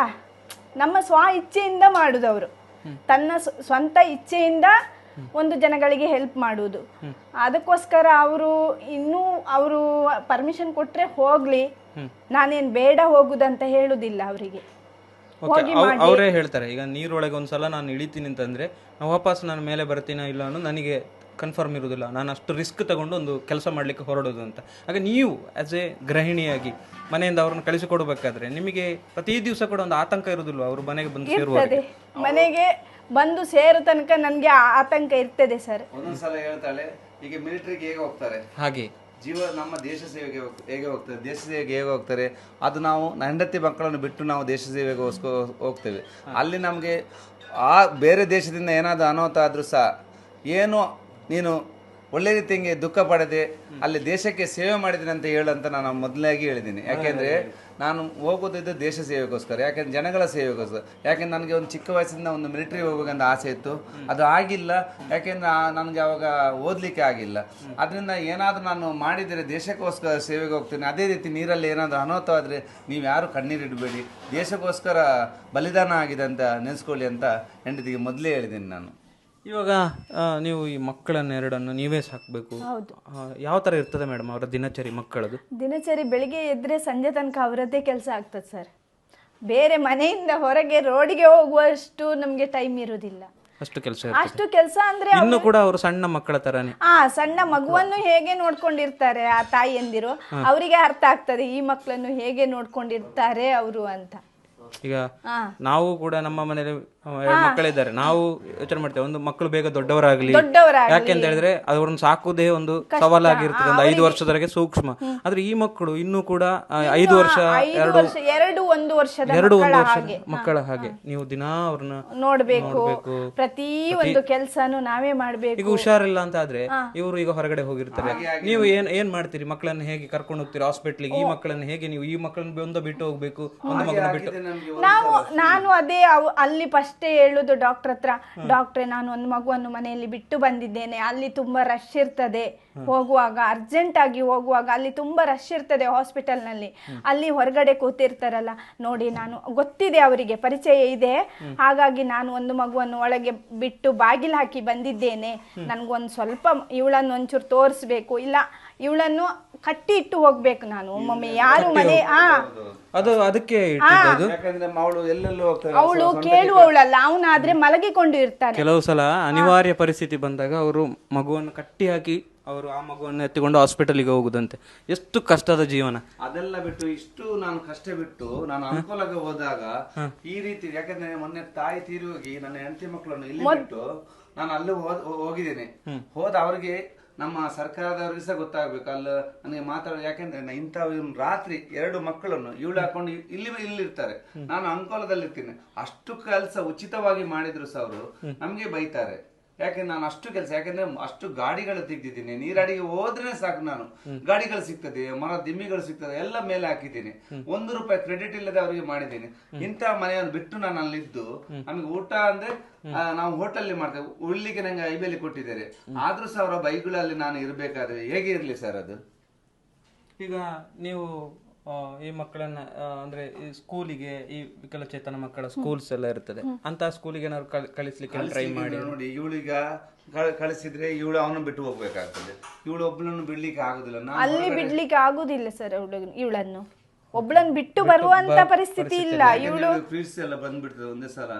ನಮ್ಮ ಸ್ವ ಇಚ್ಛೆಯಿಂದ ಮಾಡುದವರು. ತನ್ನ ಸ್ವ- ಸ್ವಂತ ಇಚ್ಛೆಯಿಂದ ಒಂದು ಜನಗಳಿಗೆ ಹೆಲ್ಪ್ ಮಾಡುವುದು ಅದಕ್ಕೋಸ್ಕರ ಅವರು ಇನ್ನೂ ಅವರು ಪರ್ಮಿಷನ್ ಕೊಟ್ರೆ ಹೋಗ್ಲಿ. ನಾನೇನ್ ಬೇಡ ಹೋಗುದಂತ ಹೇಳುದಿಲ್ಲ ಅವರಿಗೆ. ಅವರೇ ಹೇಳ್ತಾರೆ ಈಗ ನೀರೊಳಗೆ ಒಂದ್ಸಲ ನಾನು ಇಳಿತೀನಿ ಅಂತಂದ್ರೆ ವಾಪಸ್ ನಾನು ಮೇಲೆ ಬರ್ತೀನ ಇಲ್ಲ ಅನ್ನೋ ನನಗೆ ಕನ್ಫರ್ಮ್ ಇರೋದಿಲ್ಲ ನಾನು ಅಷ್ಟು ರಿಸ್ಕ್ ತಗೊಂಡು ಒಂದು ಕೆಲಸ ಮಾಡಲಿಕ್ಕೆ ಹೊರಡೋದು ಅಂತ. ಹಾಗೆ ನೀವು ಆ್ಯಸ್ ಎ ಗೃಹಿಣಿಯಾಗಿ ಮನೆಯಿಂದ ಅವ್ರನ್ನ ಕಳಿಸಿಕೊಡ್ಬೇಕಾದ್ರೆ ನಿಮಗೆ ಪ್ರತಿ ದಿವಸ ಕೂಡ ಒಂದು ಆತಂಕ ಇರೋದಿಲ್ಲ ಅವರು ಮನೆಗೆ ಬಂದು ಸೇರುವ ಇರ್ತದೆ ಮನೆಗೆ ಬಂದು ಸೇರೋ ತನಕ ನನಗೆ ಆತಂಕ ಇರ್ತದೆ ಸರ್. ಒಂದೊಂದ್ಸಲ ಹೇಳ್ತಾಳೆ ಈಗ ಮಿಲಿಟರಿಗೆ ಹೇಗೆ ಹೋಗ್ತಾರೆ? ಹಾಗೆ. ಜೀವ ನಮ್ಮ ದೇಶ ಸೇವೆಗೆ ಹೋಗ್- ಹೇಗೆ ಹೋಗ್ತಾರೆ ದೇಶ ಸೇವೆಗೆ ಹೇಗೆ ಹೋಗ್ತಾರೆ? ಅದು ನಾವು ಹೆಂಡತಿ ಮಕ್ಕಳನ್ನು ಬಿಟ್ಟು ನಾವು ದೇಶ ಸೇವೆಗೆ ಹೋಸ್ಕೊ ಹೋಗ್ತೇವೆ. ಅಲ್ಲಿ ನಮಗೆ ಆ ಬೇರೆ ದೇಶದಿಂದ ಏನಾದರೂ ಅನಾಹುತ ಆದರೂ ಸಹ ಏನು ನೀನು ಒಳ್ಳೆ ರೀತಿಯಂಗೆ ಹಿಂಗೆ ದುಃಖ ಪಡೆದೆ ಅಲ್ಲಿ ದೇಶಕ್ಕೆ ಸೇವೆ ಮಾಡಿದ್ದೀನಿ ಅಂತ ಹೇಳಂತ ನಾನು ಮೊದಲಾಗಿ ಹೇಳಿದ್ದೀನಿ ಯಾಕೆಂದರೆ ನಾನು ಹೋಗೋದಿದ್ದು ದೇಶ ಸೇವೆಗೋಸ್ಕರ ಯಾಕೆಂದ್ರೆ ಜನಗಳ ಸೇವೆಗೋಸ್ಕರ. ಯಾಕೆಂದ್ರೆ ನನಗೆ ಒಂದು ಚಿಕ್ಕ ವಯಸ್ಸಿಂದ ಒಂದು ಮಿಲಿಟ್ರಿ ಹೋಗ್ಬೇಕಂತ ಆಸೆ ಇತ್ತು. ಅದು ಆಗಿಲ್ಲ. ಯಾಕೆಂದ್ರೆ ನನಗೆ ಅವಾಗ ಓದಲಿಕ್ಕೆ ಆಗಿಲ್ಲ. ಅದರಿಂದ ಏನಾದರೂ ನಾನು ಮಾಡಿದರೆ ದೇಶಕ್ಕೋಸ್ಕರ ಸೇವೆಗೆ ಹೋಗ್ತೀನಿ. ಅದೇ ರೀತಿ ನೀರಲ್ಲಿ ಏನಾದರೂ ಅನಾಹುತವಾದರೆ ನೀವು ಯಾರು ಕಣ್ಣೀರಿಡಬೇಡಿ ದೇಶಕ್ಕೋಸ್ಕರ ಬಲಿದಾನ ಆಗಿದೆ ಅಂತ ನೆನೆಸ್ಕೊಳ್ಳಿ ಅಂತ ಹೆಂಡತಿಗೆ ಮೊದಲೇ ಹೇಳಿದ್ದೀನಿ ನಾನು. ಇವಾಗ ನೀವು ಈ ಮಕ್ಕಳನ್ನ ಎರಡನ್ನು ನೀವೇ ಸಾಕಬೇಕು. ಯಾವ ತರ ಇರ್ತದೆ ಮೇಡಮ್ ಅವರ ದಿನಚರಿ ಮಕ್ಕಳದು? ದಿನಚರಿ ಬೆಳಿಗ್ಗೆ ಎದ್ರೆ ಸಂಜೆ ತನಕ ಅವರದ್ದೇ ಕೆಲಸ ಆಗ್ತದೆ ಸರ್. ಬೇರೆ ಮನೆಯಿಂದ ಹೊರಗೆ ರೋಡಿಗೆ ಹೋಗುವಷ್ಟು ನಮಗೆ ಟೈಮ್ ಇರೋದಿಲ್ಲ. ಅಷ್ಟು ಕೆಲಸ ಅಷ್ಟು ಕೆಲಸ ಅಂದ್ರೆ ಇನ್ನು ಕೂಡ ಅವರು ಸಣ್ಣ ಮಕ್ಕಳ ತರನೇ. ಆ ಸಣ್ಣ ಮಗುವನ್ನು ಹೇಗೆ ನೋಡ್ಕೊಂಡಿರ್ತಾರೆ ಆ ತಾಯಿಯಂದಿರು ಅವರಿಗೆ ಅರ್ಥ ಆಗ್ತದೆ ಈ ಮಕ್ಕಳನ್ನು ಹೇಗೆ ನೋಡ್ಕೊಂಡಿರ್ತಾರೆ ಅವರು ಅಂತ. ಈಗ ನಾವು ಕೂಡ ನಮ್ಮ ಮನೇಲಿ ಮಕ್ಕಳಿದ್ದಾರೆ. ನಾವು ಯೋಚನೆ ಮಾಡ್ತೇವೆ ಒಂದು ಮಕ್ಕಳು ಬೇಗ ದೊಡ್ಡವರಾಗ್ಲಿ. ಯಾಕೆ ಅಂತ ಹೇಳಿದ್ರೆ ಅವ್ರನ್ನ ಸಾಕುದೇ ಒಂದು ಸವಾಲಾಗಿರ್ತದೆ ಒಂದು ಐದು ವರ್ಷದವರೆಗೆ ಸೂಕ್ಷ್ಮ. ಆದ್ರೆ ಈ ಮಕ್ಕಳು ಇನ್ನೂ ಕೂಡ ಐದು ವರ್ಷ ಎರಡು ವರ್ಷ ಎರಡು ಒಂದು ವರ್ಷ ಎರಡು ಮಕ್ಕಳ ಒಂದು ವರ್ಷ ಹಾಗೆ. ಮಕ್ಕಳ ಹಾಗೆ. ನೀವು ದಿನಾ ಅವ್ರನ್ನ ನೋಡ್ಬೇಕು. ನೋಡ್ಬೇಕು. ಪ್ರತಿ ಒಂದು ಕೆಲಸನು ನಾವೇ ಮಾಡ್ಬೇಕು. ಈಗ ಹುಷಾರಿಲ್ಲ ಅಂತ ಆದ್ರೆ ಇವರು ಈಗ ಹೊರಗಡೆ ಹೋಗಿರ್ತಾರೆ. ನೀವು ಏನ್ ಏನ್ ಮಾಡ್ತೀರಿ? ಮಕ್ಕಳನ್ನ ಹೇಗೆ ಕರ್ಕೊಂಡು ಹೋಗ್ತೀರಿ? ಹಾಸ್ಪಿಟ್ಲಿಗೆ ಈ ಮಕ್ಕಳನ್ನ ಹೇಗೆ ನೀವು ಈ ಮಕ್ಕಳನ್ನ ಒಂದು ಬಿಟ್ಟು ಹೋಗ್ಬೇಕು? ಒಂದು ಮಗನ ಬಿಟ್ಟು ನಾವು ನಾನು ಅದೇ ಅವ್- ಅಲ್ಲಿ ಫಸ್ಟೇ ಹೇಳುದು ಡಾಕ್ಟರ್ ಹತ್ರ ಡಾಕ್ಟ್ರೆ ನಾನು ಒಂದು ಮಗುವನ್ನು ಮನೆಯಲ್ಲಿ ಬಿಟ್ಟು ಬಂದಿದ್ದೇನೆ. ಅಲ್ಲಿ ತುಂಬಾ ರಶ್ ಇರ್ತದೆ ಹೋಗುವಾಗ ಅರ್ಜೆಂಟ್ ಆಗಿ ಹೋಗುವಾಗ ಅಲ್ಲಿ ತುಂಬಾ ರಶ್ ಇರ್ತದೆ ಹಾಸ್ಪಿಟಲ್ನಲ್ಲಿ. ಅಲ್ಲಿ ಹೊರಗಡೆ ಕೂತಿರ್ತಾರಲ್ಲ ನೋಡಿ ನಾನು ಗೊತ್ತಿದೆ ಅವರಿಗೆ ಪರಿಚಯ ಇದೆ. ಹಾಗಾಗಿ ನಾನು ಒಂದು ಮಗುವನ್ನು ಒಳಗೆ ಬಿಟ್ಟು ಬಾಗಿಲು ಹಾಕಿ ಬಂದಿದ್ದೇನೆ. ನನ್ಗೊಂದು ಸ್ವಲ್ಪ ಇವಳನ್ನು ಒಂಚೂರು ತೋರಿಸ್ಬೇಕು. ಇಲ್ಲ ಇವಳನ್ನು ಕಟ್ಟಿ ಇಟ್ಟು ಹೋಗ್ಬೇಕು ನಾನು. ಒಮ್ಮೊಮ್ಮೆ ಯಾರು ಮನೆ ಅದು ಅದಕ್ಕೆ ಇಟ್ಟಿದ್ದು ಯಾಕಂದ್ರೆ ಅವಳು ಎಲ್ಲೆಲ್ಲೂ ಹೋಗ್ತಾರೆ ಅವಳು ಕೇಳುವವಳಲ್ಲ ಅವನಾದ್ರೆ ಮಲಗಿಕೊಂಡು ಇರ್ತಾನೆ. ಕೆಲವು ಸಲ ಅನಿವಾರ್ಯ ಪರಿಸ್ಥಿತಿ ಬಂದಾಗ ಅವರು ಮಗುವನ್ನು ಕಟ್ಟಿ ಹಾಕಿ ಅವರು ಆ ಮಗುವನ್ನು ಎತ್ತಿಕೊಂಡು ಹಾಸ್ಪಿಟಲ್ಗೆ ಹೋಗುದಂತೆ. ಎಷ್ಟು ಕಷ್ಟದ ಜೀವನ. ಅದೆಲ್ಲ ಬಿಟ್ಟು ಇಷ್ಟು ನಾನು ಕಷ್ಟ ಬಿಟ್ಟು ನಾನು ಅನುಕೂಲಕ್ಕೆ ಹೋದಾಗ ಈ ರೀತಿ ಯಾಕಂದ್ರೆ ಮೊನ್ನೆ ತಾಯಿ ತೀರಿ ಹೋಗಿ ನನ್ನ ಹೆಂಡತಿ ಮಕ್ಕಳನ್ನು ಇಲ್ಲಿ ಬಿಟ್ಟು ನಾನು ಅಲ್ಲಿ ಹೋದ್- ಹೋಗಿದ್ದೇನೆ. ಹೋದ ಅವ್ರಿಗೆ ನಮ್ಮ ಸರ್ಕಾರದವ್ರಿಗೆ ಸಹ ಗೊತ್ತಾಗ್ಬೇಕು. ಅಲ್ಲ ನನಗೆ ಮಾತಾಡೋದು ಯಾಕೆಂದ್ರೆ ಇಂಥ ರಾತ್ರಿ ಎರಡು ಮಕ್ಕಳನ್ನು ಇವಳು ಹಾಕೊಂಡು ಇಲ್ಲಿ ಇಲ್ಲಿ ಇರ್ತಾರೆ ನಾನು ಅಂಕೋಲದಲ್ಲಿ ಇರ್ತೀನಿ ಅಷ್ಟು ಕೆಲಸ ಉಚಿತವಾಗಿ ಮಾಡಿದ್ರು ಸಹ ಅವರು. ನಮ್ಗೆ ಬೈತಾರೆ. ಯಾಕೆ ನಾನು ಅಷ್ಟು ಕೆಲಸ ಯಾಕಂದ್ರೆ ಅಷ್ಟು ಗಾಡಿಗಳು ತೆಗ್ದಿದ್ದೀನಿ. ನೀರಾಡಿಗೆ ಹೋದ್ರೆ ಸಾಕು ನಾನು. ಗಾಡಿಗಳು ಸಿಗ್ತದೆ ಮರ ದಿಮ್ಮಿಗಳು ಸಿಗ್ತದೆ ಎಲ್ಲ ಮೇಲೆ ಹಾಕಿದ್ದೀನಿ. ಒಂದು ರೂಪಾಯಿ ಕ್ರೆಡಿಟ್ ಇಲ್ಲದೆ ಅವರಿಗೆ ಮಾಡಿದ್ದೀನಿ. ಇಂಥ ಮನೆಯನ್ನು ಬಿಟ್ಟು ನಾನು ಅಲ್ಲಿದ್ದು ನಮಗೆ ಊಟ ಅಂದ್ರೆ ಆ, ನಾವು ಹೋಟೆಲ್ ಮಾಡ್ತೇವೆ. ಉಳ್ಳಿಗೆ ನಂಗೆ ಐಬೇಲಿ ಕೊಟ್ಟಿದ್ದಾರೆ. ಆದ್ರೂ ಸಹ ಅವರ ಬೈಗಳಲ್ಲಿ ನಾನು ಇರಬೇಕಾದ್ರೆ ಹೇಗೆ ಇರ್ಲಿ ಸರ್ ಅದು? ಈಗ ನೀವು ಈ ಮಕ್ಕಳನ್ನ ಅಂದ್ರೆ ಈ ಸ್ಕೂಲಿಗೆ ಈ ವಿಕಲಚೇತನ ಮಕ್ಕಳ ಸ್ಕೂಲ್ಸ್ ಎಲ್ಲ ಇರ್ತದೆ. ಅಂತ ಸ್ಕೂಲಿಗೆ ಏನಾದ್ರು ಕಳ್- ಕಳಿಸ್ಲಿಕ್ಕೆ ಟ್ರೈ ಮಾಡಿ? ನೋಡಿ ಇವಳೀಗ ಕಳಿಸಿದ್ರೆ ಇವಳು ಅವನು ಬಿಟ್ಟು ಹೋಗ್ಬೇಕಾಗ್ತದೆ. ಇವಳು ಒಬ್ಬಳನ್ನು ಬಿಡ್ಲಿಕ್ಕೆ ಆಗುದಿಲ್ಲ. ಅಲ್ಲಿ ಬಿಡ್ಲಿಕ್ಕೆ ಆಗುದಿಲ್ಲ ಸರ್ ಇವಳನ್ನು. ಒಬ್ಳನ್ನು ಬಿಟ್ಟು ಬರುವಂತ ಪರಿಸ್ಥಿತಿ ಇಲ್ಲ. ಇವಳು ಫೀಸ್ ಎಲ್ಲ ಬಂದ್ಬಿಡ್ತದೆ ಒಂದೇ ಸಲ.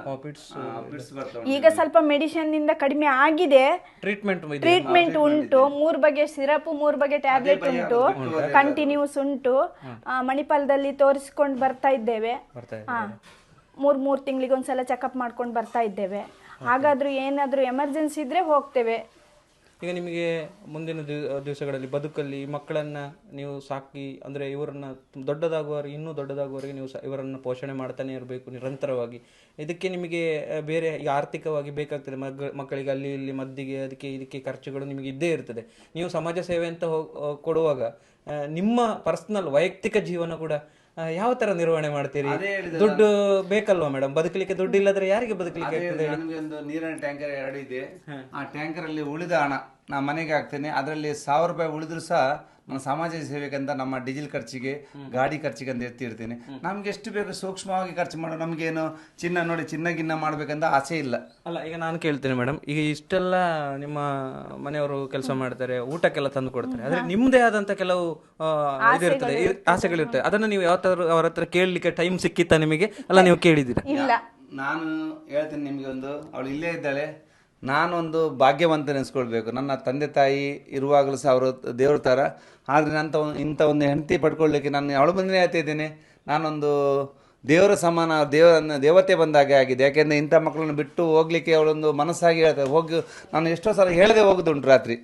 ಫೀಸ್ ಬರ್ತಾವ. ಈಗ ಸ್ವಲ್ಪ ಮೆಡಿಸಿನ್ನಿಂದ ಕಡಿಮೆ ಆಗಿದೆ. ಟ್ರೀಟ್ಮೆಂಟ್ ಟ್ರೀಟ್ಮೆಂಟ್ ಉಂಟು. ಮೂರ್ ಬಗೆ ಸಿರಪ್ ಮೂರ್ ಬಗೆ ಟ್ಯಾಬ್ಲೆಟ್ ಉಂಟು. ಕಂಟಿನ್ಯೂಸ್ ಉಂಟು. ಮಣಿಪಾಲದಲ್ಲಿ ತೋರಿಸ್ಕೊಂಡು ಬರ್ತಾ ಇದ್ದೇವೆ. ಮೂರ್ ಮೂರ್ ತಿಂಗಳಿಗೆ ಒಂದ್ಸಲ ಚೆಕಪ್ ಮಾಡ್ಕೊಂಡು ಬರ್ತಾ ಇದ್ದೇವೆ. ಹಾಗಾದ್ರೂ ಏನಾದ್ರೂ ಎಮರ್ಜೆನ್ಸಿ ಇದ್ರೆ ಹೋಗ್ತೇವೆ. ಈಗ ನಿಮಗೆ ಮುಂದಿನ ದಿವ- ದಿವಸಗಳಲ್ಲಿ ಬದುಕಲ್ಲಿ ಮಕ್ಕಳನ್ನು ನೀವು ಸಾಕಿ, ಅಂದ್ರೆ ಇವರನ್ನ ದೊಡ್ಡದಾಗುವವರೆಗೆ ಇನ್ನೂ ದೊಡ್ಡದಾಗುವವರೆಗೆ ನೀವು ಸ- ಇವರನ್ನ ಪೋಷಣೆ ಮಾಡ್ತಾನೆ ಇರಬೇಕು ನಿರಂತರವಾಗಿ. ಇದಕ್ಕೆ ನಿಮಗೆ ಬೇರೆ ಆರ್ಥಿಕವಾಗಿ ಬೇಕಾಗ್ತದೆ ಮಗ, ಮಕ್ಕಳಿಗೆ ಅಲ್ಲಿ ಇಲ್ಲಿ ಮದ್ದಿಗೆ, ಅದಕ್ಕೆ ಇದಕ್ಕೆ ಖರ್ಚುಗಳು ನಿಮಗೆ ಇದ್ದೇ ಇರ್ತದೆ. ನೀವು ಸಮಾಜ ಸೇವೆ ಅಂತ ಹೋಗ್- ಕೊಡುವಾಗ ನಿಮ್ಮ ಪರ್ಸನಲ್, ವೈಯಕ್ತಿಕ ಜೀವನ ಕೂಡ ಯಾವ ತರ ನಿರ್ವಹಣೆ ಮಾಡ್ತೀರಿ? ದುಡ್ಡು ಬೇಕಲ್ವಾ ಮೇಡಮ್? ಬದುಕಲಿಕ್ಕೆ ದುಡ್ಡು ಇಲ್ಲದ್ರೆ ಯಾರಿಗೆ ಬದುಕಲಿಕ್ಕೆ ಆಗ್ತದೆ ಒಂದು ನೀರಿನ ಟ್ಯಾಂಕರ್ ಎರಡು ಇದೆ. ಆ ಟ್ಯಾಂಕರ್ ಅಲ್ಲಿ ಉಳಿದ ಹಣ ನಾ ಮನೆಗೆ ಹಾಕ್ತೇನೆ. ಅದರಲ್ಲಿ ಸಾವಿರ ರೂಪಾಯಿ ಉಳಿದ್ರು ಸಹ ನಾನು ಸಮಾಜ ಸೇವೆಗಂತ ಅಂತ ನಮ್ಮ ಡೀಸೆಲ್ ಖರ್ಚಿಗೆ ಗಾಡಿ ಖರ್ಚಿಗೆ ಅಂತ ಎತ್ತಿರ್ತೀನಿ. ನಮ್ಗೆ ಎಷ್ಟು ಬೇಕು ಸೂಕ್ಷ್ಮವಾಗಿ ಖರ್ಚು ಮಾಡೋ ನಮ್ಗೇನು ಚಿನ್ನ ನೋಡಿ ಚಿನ್ನ ಗಿನ್ನ ಮಾಡ್ಬೇಕಂತ ಆಸೆ ಇಲ್ಲ. ಅಲ್ಲ ಈಗ ನಾನು ಕೇಳ್ತೇನೆ ಮೇಡಮ್ ಈಗ ಇಷ್ಟೆಲ್ಲ ನಿಮ್ಮ ಮನೆಯವರು ಕೆಲಸ ಮಾಡ್ತಾರೆ ಊಟಕ್ಕೆಲ್ಲ ತಂದು ಕೊಡ್ತಾರೆ. ಆದ್ರೆ ನಿಮ್ದೇ ಆದಂತ ಕೆಲವು ಆ, ಇದಿರ್ತದೆ. ಆಸೆಗಳಿರ್ತದೆ. ಅದನ್ನ ನೀವು ಯಾವತ್ತಾದ್ರು ಅವ್ರ ಹತ್ರ ಕೇಳಲಿಕ್ಕೆ ಟೈಮ್ ಸಿಕ್ಕಿತ್ತಾ ನಿಮಗೆ? ಅಲ್ಲ ನೀವು ಕೇಳಿದ್ದೀರಾ? ಇಲ್ಲ. ನಾನು ಹೇಳ್ತೇನೆ ನಿಮ್ಗೆ ಒಂದು ಅವಳು ಇಲ್ಲೇ ಇದ್ದಾಳೆ. ನಾನೊಂದು ಭಾಗ್ಯವಂತ ನೆನೆಸ್ಕೊಳ್ಬೇಕು ನನ್ನ ತಂದೆ ತಾಯಿ ಇರುವಾಗಲೂ ಸಹ ಅವರು ದೇವ್ರ ಥರ. ಆದರೆ ನಂತ ಇಂಥ ಒಂದು ಹೆಂಡತಿ ಪಡ್ಕೊಳ್ಳಿಕ್ಕೆ ನಾನು ಅವಳು ಬಂದರೆ ಹೇಳ್ತಾ ನಾನೊಂದು ದೇವರ ಸಮಾನ, ದೇವರನ್ನು, ದೇವತೆ ಬಂದಾಗೆ ಆಗಿದೆ. ಯಾಕೆಂದರೆ ಇಂಥ ಮಕ್ಕಳನ್ನು ಬಿಟ್ಟು ಹೋಗ್ಲಿಕ್ಕೆ ಅವಳೊಂದು ಮನಸ್ಸಾಗಿ ಹೇಳ್ತಾರೆ ಹೋಗಿ ನಾನು ಎಷ್ಟೋ ಸಲ ಹೇಳದೆ ಹೋಗೋದುಂಟು ರಾತ್ರಿ.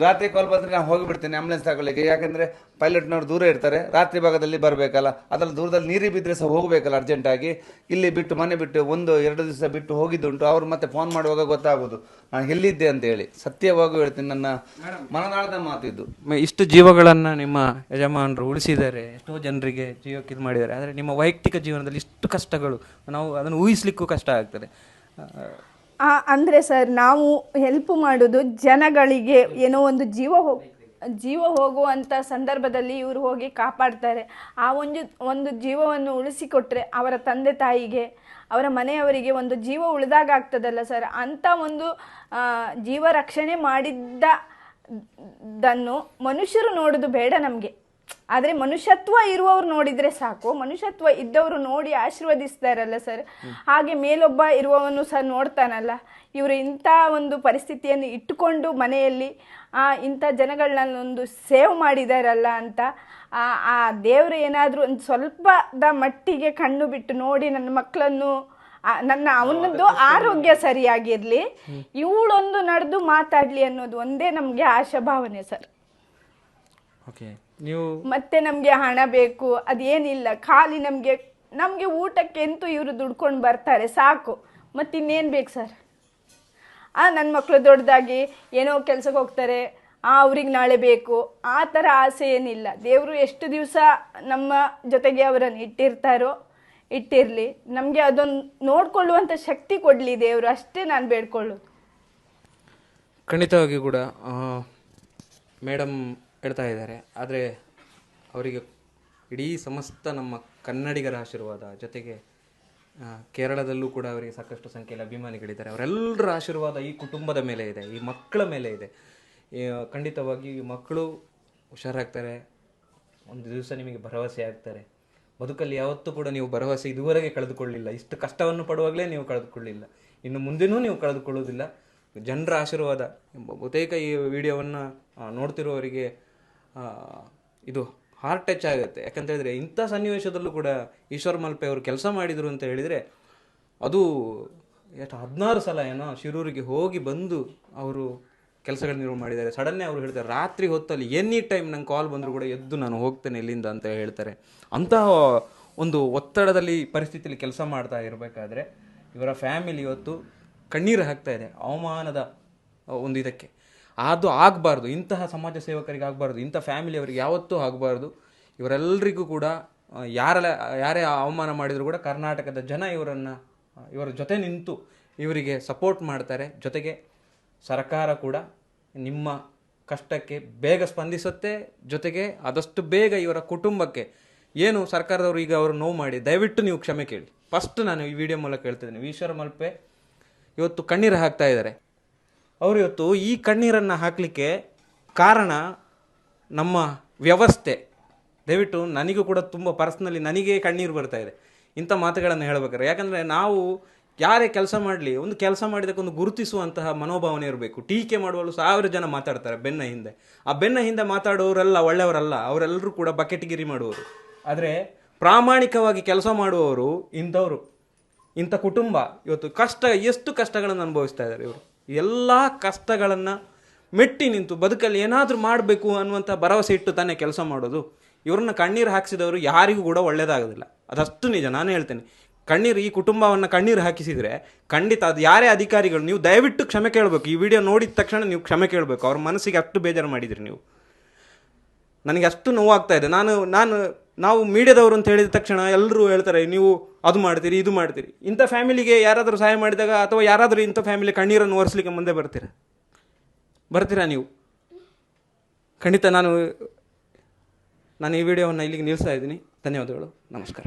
ರಾತ್ರಿ ಕಾಲ್ ಬಂದರೆ ನಾನು ಹೋಗಿಬಿಡ್ತೀನಿ ಆಂಬುಲೆನ್ಸ್ ತಗೊಳ್ಳಿಕ್ಕೆ. ಯಾಕೆಂದರೆ ಪೈಲಟ್ನವ್ರು ದೂರ ಇರ್ತಾರೆ ರಾತ್ರಿ ಭಾಗದಲ್ಲಿ ಬರಬೇಕಲ್ಲ ಅದರಲ್ಲಿ ದೂರದಲ್ಲಿ ನೀರಿ ಬಿದ್ದರೆ ಸಹ ಹೋಗಬೇಕಲ್ಲ ಅರ್ಜೆಂಟಾಗಿ ಇಲ್ಲಿ ಬಿಟ್ಟು ಮನೆ ಬಿಟ್ಟು ಒಂದು ಎರಡು ದಿವಸ ಬಿಟ್ಟು ಹೋಗಿದ್ದುಂಟು ಅವ್ರು ಮತ್ತೆ ಫೋನ್ ಮಾಡುವಾಗ ಗೊತ್ತಾಗೋದು ನಾನು ಎಲ್ಲಿದ್ದೆ ಅಂತ ಹೇಳಿ ಸತ್ಯವಾಗೂ ಹೇಳ್ತೀನಿ ನನ್ನ ಮನದಾಳದ ಮಾತು ಇದು. ಮ- ಇಷ್ಟು ಜೀವಗಳನ್ನು ನಿಮ್ಮ ಯಜಮಾನರು ಉಳಿಸಿದ್ದಾರೆ ಎಷ್ಟೋ ಜನರಿಗೆ ಜೀವಕ್ಕೆ ಇದು ಮಾಡಿದ್ದಾರೆ ಆದರೆ ನಿಮ್ಮ ವೈಯಕ್ತಿಕ ಜೀವನದಲ್ಲಿ ಇಷ್ಟು ಕಷ್ಟಗಳು ನಾವು ಅದನ್ನು ಊಹಿಸ್ಲಿಕ್ಕೂ ಕಷ್ಟ ಆಗ್ತದೆ. ಅಂದ್ರೆ ಸರ್, ನಾವು ಹೆಲ್ಪ್ ಮಾಡೋದು ಜನಗಳಿಗೆ ಏನೋ ಒಂದು ಜೀವ ಹೋಗಿ ಜೀವ ಹೋಗುವಂಥ ಸಂದರ್ಭದಲ್ಲಿ ಇವರು ಹೋಗಿ ಕಾಪಾಡ್ತಾರೆ. ಆ ಒಂದು ಒಂದು ಜೀವವನ್ನು ಉಳಿಸಿಕೊಟ್ರೆ ಅವರ ತಂದೆ ತಾಯಿಗೆ, ಅವರ ಮನೆಯವರಿಗೆ ಒಂದು ಜೀವ ಉಳಿದಾಗ ಆಗ್ತದಲ್ಲ ಸರ್? ಅಂಥ ಒಂದು ಜೀವ ರಕ್ಷಣೆ ಮಾಡಿದ್ದನ್ನು ಮನುಷ್ಯರು ನೋಡೋದು ಬೇಡ ನಮಗೆ. ಆದರೆ ಮನುಷ್ಯತ್ವ ಇರುವವರು ನೋಡಿದರೆ ಸಾಕು. ಮನುಷ್ಯತ್ವ ಇದ್ದವರು ನೋಡಿ ಆಶೀರ್ವದಿಸ್ತಾರಲ್ಲ ಸರ್ ಹಾಗೆ ಮೇಲೊಬ್ಬ ಇರುವವನು ಸಹ ನೋಡ್ತಾನಲ್ಲ. ಇವರು ಇಂಥ ಒಂದು ಪರಿಸ್ಥಿತಿಯನ್ನು ಇಟ್ಟುಕೊಂಡು ಮನೆಯಲ್ಲಿ ಆ, ಇಂಥ ಜನಗಳನ್ನ ಒಂದು ಸೇವ್ ಮಾಡಿದಾರಲ್ಲ ಅಂತ ಆ ಆ ದೇವರು ಏನಾದರೂ ಒಂದು ಸ್ವಲ್ಪದ ಮಟ್ಟಿಗೆ ಕಣ್ಣು ಬಿಟ್ಟು ನೋಡಿ ನನ್ನ ಮಕ್ಕಳನ್ನು ನನ್ನ ಅವನದ್ದು ಆರೋಗ್ಯ ಸರಿಯಾಗಿರಲಿ. ಇವಳೊಂದು ನಡೆದು ಮಾತಾಡಲಿ ಅನ್ನೋದು ಒಂದೇ ನಮಗೆ ಆಶಾಭಾವನೆ ಸರ್ ಓಕೆ ನೀವು ಮತ್ತೆ ನಮಗೆ ಹಣ ಬೇಕು ಅದೇನಿಲ್ಲ. ಖಾಲಿ ನಮಗೆ ನಮಗೆ ಊಟಕ್ಕೆ ಅಂತೂ ಇವರು ದುಡ್ಕೊಂಡು ಬರ್ತಾರೆ ಸಾಕು. ಮತ್ತೆ ಇನ್ನೇನು ಬೇಕು ಸರ್? ಆ ನನ್ನ ಮಕ್ಕಳು ದೊಡ್ಡದಾಗಿ ಏನೋ ಕೆಲ್ಸಕ್ಕೆ ಹೋಗ್ತಾರೆ ಆ ಅವ್ರಿಗೆ ನಾಳೆ ಬೇಕು. ಆ ಥರ ಆಸೆ ಏನಿಲ್ಲ. ದೇವರು ಎಷ್ಟು ದಿವಸ ನಮ್ಮ ಜೊತೆಗೆ ಅವರನ್ನು ಇಟ್ಟಿರ್ತಾರೋ ಇಟ್ಟಿರಲಿ. ನಮಗೆ ಅದೊಂದು ನೋಡಿಕೊಳ್ಳುವಂಥ ಶಕ್ತಿ ಕೊಡಲಿ ದೇವರು. ಅಷ್ಟೇ ನಾನು ಬೇಡ್ಕೊಳ್ಳೋದು. ಖಂಡಿತವಾಗಿ ಕೂಡ ಮೇಡಮ್ ಹೇಳ್ತಾ ಇದ್ದಾರೆ. ಆದರೆ ಅವರಿಗೆ ಇಡೀ ಸಮಸ್ತ ನಮ್ಮ ಕನ್ನಡಿಗರ ಆಶೀರ್ವಾದ, ಜೊತೆಗೆ ಕೇರಳದಲ್ಲೂ ಕೂಡ ಅವರಿಗೆ ಸಾಕಷ್ಟು ಸಂಖ್ಯೆಯಲ್ಲಿ ಅಭಿಮಾನಿಗಳಿದ್ದಾರೆ. ಅವರೆಲ್ಲರ ಆಶೀರ್ವಾದ ಈ ಕುಟುಂಬದ ಮೇಲೆ ಇದೆ, ಈ ಮಕ್ಕಳ ಮೇಲೆ ಇದೆ. ಖಂಡಿತವಾಗಿ ಮಕ್ಕಳು ಹುಷಾರಾಗ್ತಾರೆ, ಒಂದು ದಿವಸ ನಿಮಗೆ ಭರವಸೆ ಆಗ್ತಾರೆ. ಬದುಕಲ್ಲಿ ಯಾವತ್ತೂ ಕೂಡ ನೀವು ಭರವಸೆ ಇದುವರೆಗೆ ಕಳೆದುಕೊಳ್ಳಿಲ್ಲ. ಇಷ್ಟು ಕಷ್ಟವನ್ನು ಪಡುವಾಗಲೇ ನೀವು ಕಳೆದುಕೊಳ್ಳಿಲ್ಲ. ಇನ್ನು ಮುಂದೆನೂ ನೀವು ಕಳೆದುಕೊಳ್ಳುವುದಿಲ್ಲ. ಜನರ ಆಶೀರ್ವಾದ ಬಹುತೇಕ ಈ ವಿಡಿಯೋವನ್ನು ನೋಡ್ತಿರುವವರಿಗೆ ಇದು ಹಾರ್ಟ್ ಟಚ್ ಆಗುತ್ತೆ. ಯಾಕಂತ ಹೇಳಿದ್ರೆ ಇಂಥ ಸನ್ನಿವೇಶದಲ್ಲೂ ಕೂಡ ಈಶ್ವರ್ ಮಲ್ಪೆ ಅವರು ಕೆಲಸ ಮಾಡಿದರು ಅಂತ ಹೇಳಿದರೆ ಅದು ಎಷ್ಟು ಹದಿನಾರು ಸಲ ಏನೋ ಶಿರೂರಿಗೆ ಹೋಗಿ ಬಂದು ಅವರು ಕೆಲಸಗಳು ನಿರ್ವಹಣೆ ಮಾಡಿದ್ದಾರೆ. ಸಡನ್ನೇ ಅವರು ಹೇಳ್ತಾರೆ, ರಾತ್ರಿ ಹೊತ್ತಲ್ಲಿ ಎನಿ ಟೈಮ್ ನಂಗೆ ಕಾಲ್ ಬಂದರೂ ಕೂಡ ಎದ್ದು ನಾನು ಹೋಗ್ತೇನೆ ಇಲ್ಲಿಂದ ಅಂತ ಹೇಳ್ತಾರೆ. ಅಂತಹ ಒಂದು ಒತ್ತಡದಲ್ಲಿ ಪರಿಸ್ಥಿತಿಯಲ್ಲಿ ಕೆಲಸ ಮಾಡ್ತಾ ಇರಬೇಕಾದ್ರೆ ಇವರ ಫ್ಯಾಮಿಲಿ ಇವತ್ತು ಕಣ್ಣೀರು ಹಾಕ್ತಾ ಇದೆ ಅವಮಾನದ ಒಂದು ಇದಕ್ಕೆ. ಅದು ಆಗಬಾರ್ದು. ಇಂತಹ ಸಮಾಜ ಸೇವಕರಿಗೆ ಆಗಬಾರ್ದು. ಇಂಥ ಫ್ಯಾಮಿಲಿಯವರಿಗೆ ಯಾವತ್ತೂ ಆಗಬಾರ್ದು. ಇವರೆಲ್ಲರಿಗೂ ಕೂಡ ಯಾರೆಲ್ಲ, ಯಾರೇ ಅವಮಾನ ಮಾಡಿದರೂ ಕೂಡ ಕರ್ನಾಟಕದ ಜನ ಇವರನ್ನು ಇವರ ಜೊತೆ ನಿಂತು ಇವರಿಗೆ ಸಪೋರ್ಟ್ ಮಾಡ್ತಾರೆ. ಜೊತೆಗೆ ಸರ್ಕಾರ ಕೂಡ ನಿಮ್ಮ ಕಷ್ಟಕ್ಕೆ ಬೇಗ ಸ್ಪಂದಿಸುತ್ತೆ. ಜೊತೆಗೆ ಆದಷ್ಟು ಬೇಗ ಇವರ ಕುಟುಂಬಕ್ಕೆ ಏನು ಸರ್ಕಾರದವರು ಈಗ ಅವರು ನೋವು ಮಾಡಿ, ದಯವಿಟ್ಟು ನೀವು ಕ್ಷಮೆ ಕೇಳಿ. ಫಸ್ಟ್ ನಾನು ಈ ವಿಡಿಯೋ ಮೂಲಕ ಹೇಳ್ತಿದ್ದೀನಿ ಈಶ್ವರ ಮಲ್ಪೆ ಇವತ್ತು ಕಣ್ಣೀರು ಹಾಕ್ತಾ ಇದ್ದಾರೆ. ಅವರು ಇವತ್ತು ಈ ಕಣ್ಣೀರನ್ನು ಹಾಕಲಿಕ್ಕೆ ಕಾರಣ ನಮ್ಮ ವ್ಯವಸ್ಥೆ. ದಯವಿಟ್ಟು ನನಗೂ ಕೂಡ ತುಂಬ ಪರ್ಸ್ನಲಿ ನನಗೆ ಕಣ್ಣೀರು ಬರ್ತಾ ಇದೆ. ಇಂಥ ಮಾತುಗಳನ್ನು ಹೇಳಬೇಕಾದ್ರೆ. ಯಾಕಂದರೆ ನಾವು ಯಾರೇ ಕೆಲಸ ಮಾಡಲಿ, ಒಂದು ಕೆಲಸ ಮಾಡಿದಕ್ಕೊಂದು ಗುರುತಿಸುವಂತಹ ಮನೋಭಾವನೆ ಇರಬೇಕು. ಟೀಕೆ ಮಾಡುವಲ್ಲೂ ಸಾವಿರ ಜನ ಮಾತಾಡ್ತಾರೆ ಬೆನ್ನ ಹಿಂದೆ. ಆ ಬೆನ್ನ ಹಿಂದೆ ಮಾತಾಡೋರೆಲ್ಲ ಒಳ್ಳೆಯವರಲ್ಲ, ಅವರೆಲ್ಲರೂ ಕೂಡ ಬಕೆಟ್ಗಿರಿ ಮಾಡುವರು ಆದರೆ ಪ್ರಾಮಾಣಿಕವಾಗಿ ಕೆಲಸ ಮಾಡುವವರು ಇಂಥವರು. ಇಂಥ ಕುಟುಂಬ ಇವತ್ತು ಕಷ್ಟ, ಎಷ್ಟು ಕಷ್ಟಗಳನ್ನು ಅನುಭವಿಸ್ತಾ ಇದ್ದಾರೆ ಇವರು? ಎಲ್ಲ ಕಷ್ಟಗಳನ್ನು ಮೆಟ್ಟಿ ನಿಂತು ಬದುಕಲ್ಲಿ ಏನಾದರೂ ಮಾಡಬೇಕು ಅನ್ನುವಂಥ ಭರವಸೆ ಇಟ್ಟು ತಾನೇ ಕೆಲಸ ಮಾಡೋದು. ಇವ್ರನ್ನ ಕಣ್ಣೀರು ಹಾಕಿಸಿದವರು ಯಾರಿಗೂ ಕೂಡ ಒಳ್ಳೆಯದಾಗೋದಿಲ್ಲ ಅದಷ್ಟು ನಿಜ, ನಾನು ಹೇಳ್ತೇನೆ. ಕಣ್ಣೀರು, ಈ ಕುಟುಂಬವನ್ನು ಕಣ್ಣೀರು ಹಾಕಿಸಿದರೆ ಖಂಡಿತ ಅದು ಯಾರೇ ಅಧಿಕಾರಿಗಳು, ನೀವು ದಯವಿಟ್ಟು ಕ್ಷಮೆ ಕೇಳಬೇಕು. ಈ ವಿಡಿಯೋ ನೋಡಿದ ತಕ್ಷಣ ನೀವು ಕ್ಷಮೆ ಕೇಳಬೇಕು. ಅವ್ರ ಮನಸ್ಸಿಗೆ ಅಷ್ಟು ಬೇಜಾರು ಮಾಡಿದ್ರಿ ನೀವು. ನನಗೆ ಅಷ್ಟು ನೋವಾಗ್ತಾ ಇದೆ. ನಾನು ನಾನು ನಾವು ಮೀಡಿಯಾದವರು ಅಂತ ಹೇಳಿದ ತಕ್ಷಣ ಎಲ್ಲರೂ ಹೇಳ್ತಾರೆ, ನೀವು ಅದು ಮಾಡ್ತೀರಿ, ಇದು ಮಾಡ್ತೀರಿ. ಇಂಥ ಫ್ಯಾಮಿಲಿಗೆ ಯಾರಾದರೂ ಸಹಾಯ ಮಾಡಿದಾಗ ಅಥವಾ ಯಾರಾದರೂ ಇಂಥ ಫ್ಯಾಮಿಲಿ ಕಣ್ಣೀರನ್ನು ಒರೆಸ್ಲಿಕ್ಕೆ ಮುಂದೆ ಬರ್ತೀರಾ? ಬರ್ತೀರಾ ನೀವು? ಖಂಡಿತ ನಾನು ನಾನು ಈ ವಿಡಿಯೋವನ್ನು ಇಲ್ಲಿಗೆ ನಿಲ್ಲಿಸ್ತಾ ಇದ್ದೀನಿ. ಧನ್ಯವಾದಗಳು. ನಮಸ್ಕಾರ.